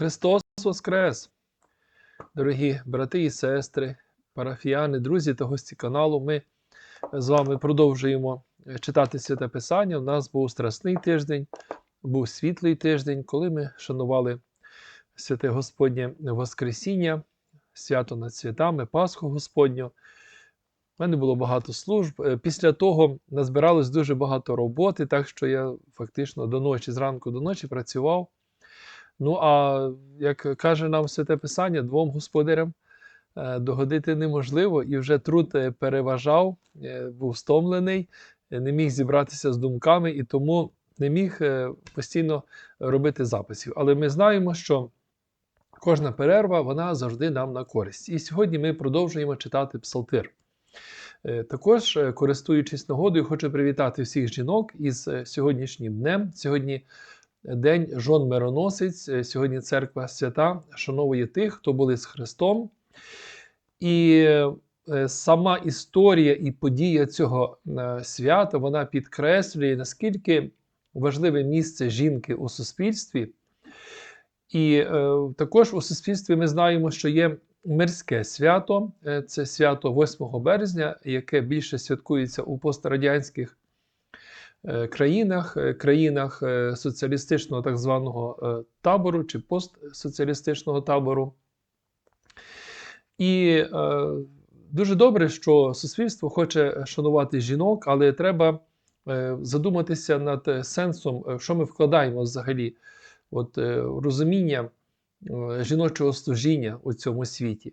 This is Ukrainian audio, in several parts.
Христос Воскрес! Дорогі брати і сестри, парафіяни, друзі та гості каналу. Ми з вами продовжуємо читати Святе Писання. У нас був страсний тиждень, був світлий тиждень, коли ми шанували святе Господнє Воскресіння, свято над святами, Пасху Господню. У мене було багато служб. Е, Після того назбиралось дуже багато роботи, так що я фактично до ночі, зранку до ночі працював. Ну, а як каже нам Святе Писання, двом господарям е, догодити неможливо, і вже труд е, переважав, е, був стомлений, не міг зібратися з думками і тому не міг постійно робити записів. Але ми знаємо, що кожна перерва вона завжди нам на користь. І сьогодні ми продовжуємо читати Псалтир. Також, користуючись нагодою, хочу привітати всіх жінок із сьогоднішнім днем. Сьогодні День жон мироносець. Е, Сьогодні церква свята шановує тих, хто були з Христом. І е, сама історія і подія цього е, свята вона підкреслює, наскільки важливе місце жінки у суспільстві. І також у суспільстві ми знаємо, що є мирське свято, це свято 8 березня, яке більше святкується у пострадянських країнах, е, країнах е, соціалістичного так званого е, табору чи постсоціалістичного табору. І е, дуже добре, що суспільство хоче шанувати жінок, але треба е, задуматися над е, сенсом, е, що ми вкладаємо взагалі от, е, розуміння е, жіночого служіння у цьому світі.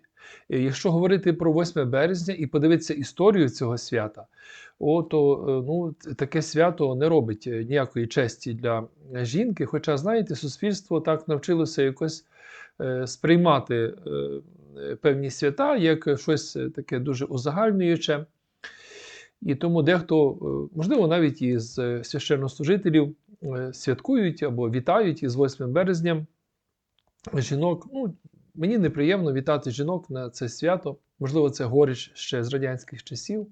І якщо говорити про 8 березня і подивитися історію цього свята, о, то е, ну, таке свято не робить е, ніякої честі для жінки. Хоча, знаєте, суспільство так навчилося якось е, сприймати е, е, певні свята як щось е, таке дуже узагальнююче. І тому дехто, е, можливо, навіть із е, священнослужителів е, святкують або вітають із 8 березня жінок. Ну, мені неприємно вітати жінок на це свято. Можливо, це горіч ще з радянських часів.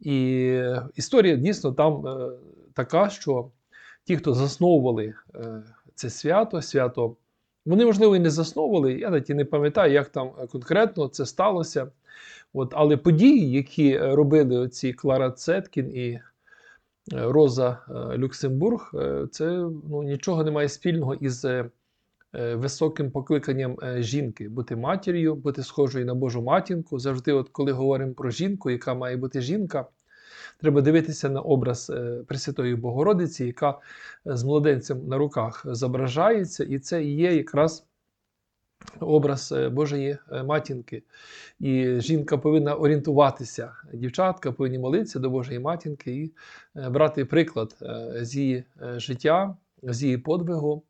І історія дійсно там е, така, що ті, хто засновували е, це свято, свято, вони, можливо, і не засновували. Я навіть і не пам'ятаю, як там конкретно це сталося. От, але події, які робили оці Клара Цеткін і е, Роза е, Люксембург, е, це ну, нічого не має спільного із високим покликанням е, жінки бути матір'ю, бути схожою на Божу матінку. Завжди, от коли говоримо про жінку, яка має бути жінка, треба дивитися на образ е, Пресвятої Богородиці, яка е, з младенцем на руках зображається, і це є якраз образ е, Божої е, матінки. І жінка повинна орієнтуватися, дівчатка повинні молитися до Божої матінки і е, брати приклад е, з її е, життя, з її подвигу.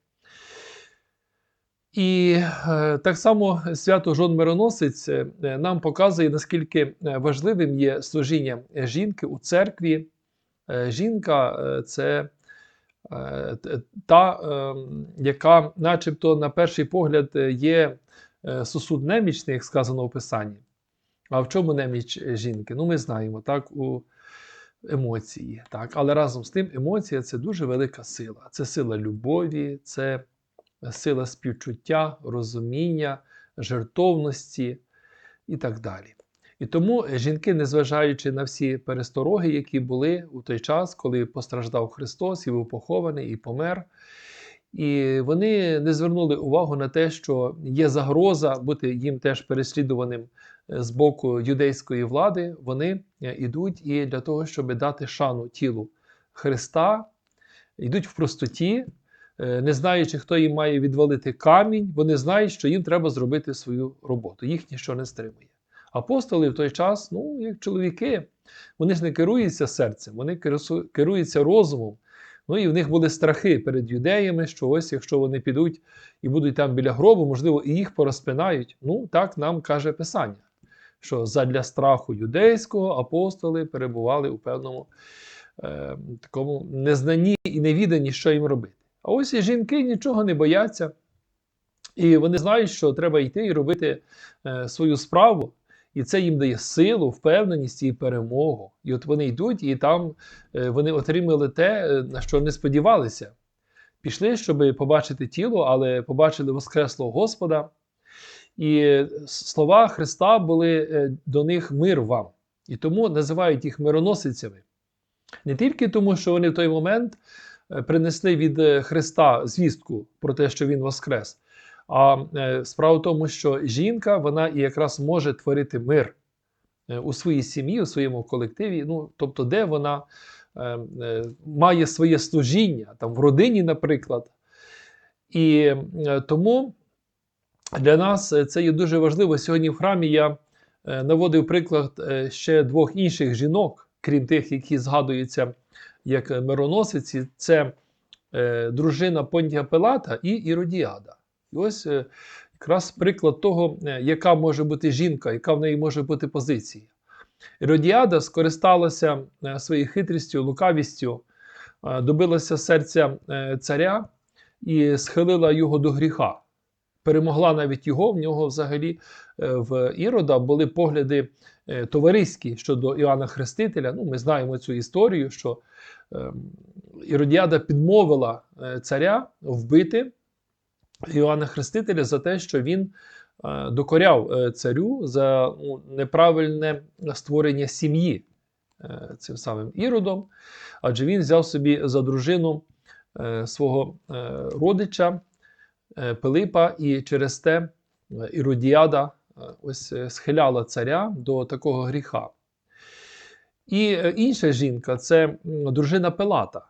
І е, так само свято Жон Мироносець е, нам показує, наскільки е, важливим є служіння жінки у церкві. Жінка це та, яка, начебто, на перший погляд, є сосуд немічний, як сказано в Писанні. А в чому неміч жінки? Ну, ми знаємо, так, у емоції. Так? Але разом з тим, емоція це дуже велика сила. Це сила любові, це сила співчуття, розуміння, жертовності і так далі. І тому жінки, незважаючи на всі перестороги, які були у той час, коли постраждав Христос і був похований, і помер, і вони не звернули увагу на те, що є загроза бути їм теж переслідуваним е, з боку юдейської влади. Вони е, йдуть і для того, щоб дати шану тілу Христа, йдуть в простоті, е, не знаючи, хто їм має відвалити камінь, вони знають, що їм треба зробити свою роботу. Їх ніщо не стримує. Апостоли в той час, ну, як чоловіки, вони ж не керуються серцем, вони керуються розумом. Ну і в них були страхи перед юдеями, що ось якщо вони підуть і будуть там біля гробу, можливо, і їх порозпинають. Ну, так нам каже Писання, що задля страху юдейського апостоли перебували у певному е, такому незнанні і невіданні, що їм робити. А ось і жінки нічого не бояться, і вони знають, що треба йти і робити е, свою справу. І це їм дає силу, впевненість і перемогу. І от вони йдуть, і там е, вони отримали те, е, на що не сподівалися. пішли, щоб побачити тіло, але побачили Воскреслого Господа. І слова Христа були до них мир вам. І тому називають їх мироносицями. Не тільки тому, що вони в той момент принесли від е, Христа звістку про те, що Він Воскрес. А е, справа в тому, що жінка вона і якраз може творити мир е, у своїй сім'ї, у своєму колективі, ну, тобто, де вона е, е, має своє служіння, там в родині, наприклад. І е, тому для нас е, це є дуже важливо. Сьогодні в храмі я е, наводив приклад е, ще двох інших жінок, крім тих, які згадуються як мироносиці. Це е, дружина Понтія Пилата і Іродіада. І ось е, якраз приклад того, е, яка може бути жінка, яка в неї може бути позиція. Іродіада скористалася е, своєю хитрістю, лукавістю, е, добилася серця е, царя і схилила його до гріха. Перемогла навіть його, в нього взагалі е, в Ірода були погляди е, товариські щодо Іоанна Хрестителя. Ну, ми знаємо цю історію, що е, Іродіада підмовила е, царя вбити Іоанна Хрестителя за те, що він докоряв царю за ну, неправильне створення сім'ї цим самим Іродом, адже він взяв собі за дружину свого родича Пилипа, і через те е, Іродіада е, ось е, схиляла царя до такого гріха. І е, інша жінка це дружина Пилата,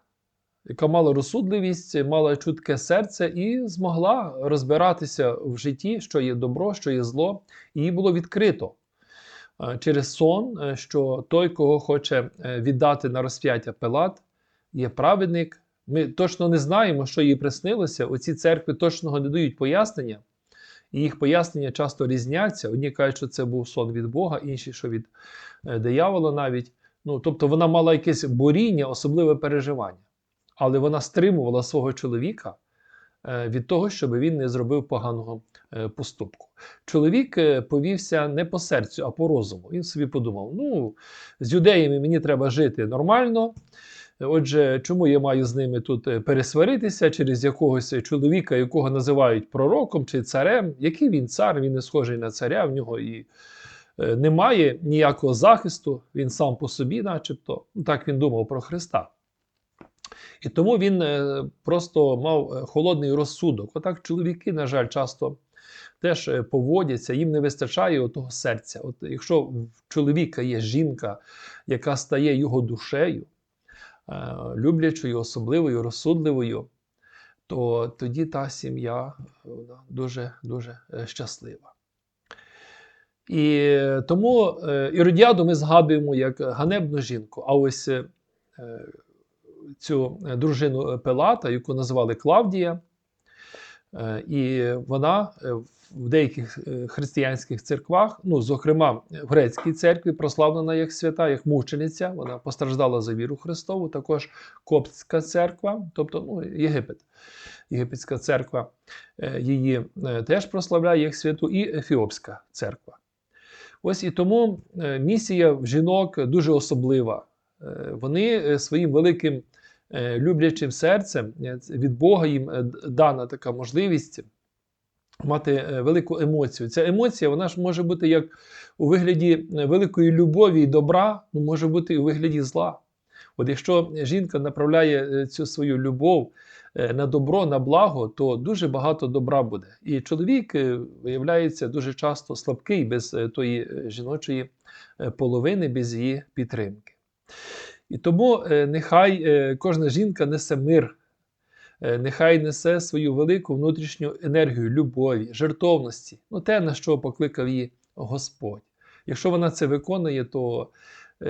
яка мала розсудливість, мала чутке серце і змогла розбиратися в житті, що є добро, що є зло, їй було відкрито е, через сон, е, що той, кого хоче е, віддати на розп'яття Пилат, є праведник. Ми точно не знаємо, що їй приснилося. Оці церкви точного не дають пояснення, і їх пояснення часто різняться. Одні кажуть, що це був сон від Бога, інші, що від е, диявола навіть. Ну, тобто вона мала якесь боріння, особливе переживання. Але вона стримувала свого чоловіка е, від того, щоб він не зробив поганого е, поступку. Чоловік повівся не по серцю, а по розуму. Він собі подумав: ну, з юдеями мені треба жити нормально. Отже, чому я маю з ними тут е, пересваритися через якогось чоловіка, якого називають пророком чи царем? Який він цар? Він не схожий на царя, в нього і е, немає ніякого захисту, він сам по собі, начебто. Ну, так він думав про Христа. І тому він е, просто мав холодний розсудок. Отак чоловіки, на жаль, часто теж поводяться, їм не вистачає того серця. От якщо в чоловіка є жінка, яка стає його душею, люблячою, особливою, розсудливою, то тоді та сім'я дуже дуже е, щаслива. І е, тому е, Іродіаду ми згадуємо як ганебну жінку. А ось е, е, цю е, дружину Пилата, яку називали Клавдія, е, і вона е, в деяких е, християнських церквах, ну, зокрема в грецькій церкві, прославлена як свята, як мучениця, вона постраждала за віру Христову, також Коптська церква, тобто ну, Єгипет. Єгипетська церква е, її е, теж прославляє як святу, і Ефіопська церква. Ось і тому е, місія в жінок дуже особлива. Е, Вони е, своїм великим е, люблячим серцем е, від Бога їм е, дана така можливість мати е, велику емоцію. Ця емоція вона ж може бути як у вигляді е, великої любові і добра, ну може бути і у вигляді зла. От якщо жінка направляє е, цю свою любов е, на добро, на благо, то дуже багато добра буде. І чоловік е, виявляється дуже часто слабкий без е, тої е, жіночої е, половини, без її підтримки. І тому е, нехай е, кожна жінка несе мир, е, нехай несе свою велику внутрішню енергію любові, жертовності, ну те, на що покликав її Господь. Якщо вона це виконує, то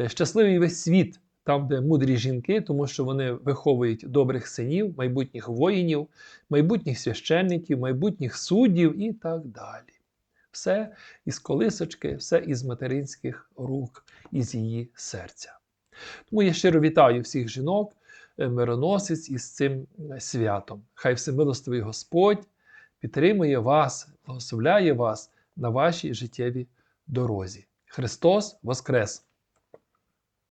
щасливий весь світ, там, де мудрі жінки, тому що вони виховують добрих синів, майбутніх воїнів, майбутніх священників, майбутніх суддів і так далі. Все із колисочки, все із материнських рук, із її серця. Тому я щиро вітаю всіх жінок, е, мироносець із цим е, святом. Хай всемилостивий Господь підтримує вас, благословляє вас на вашій життєвій дорозі. Христос Воскрес!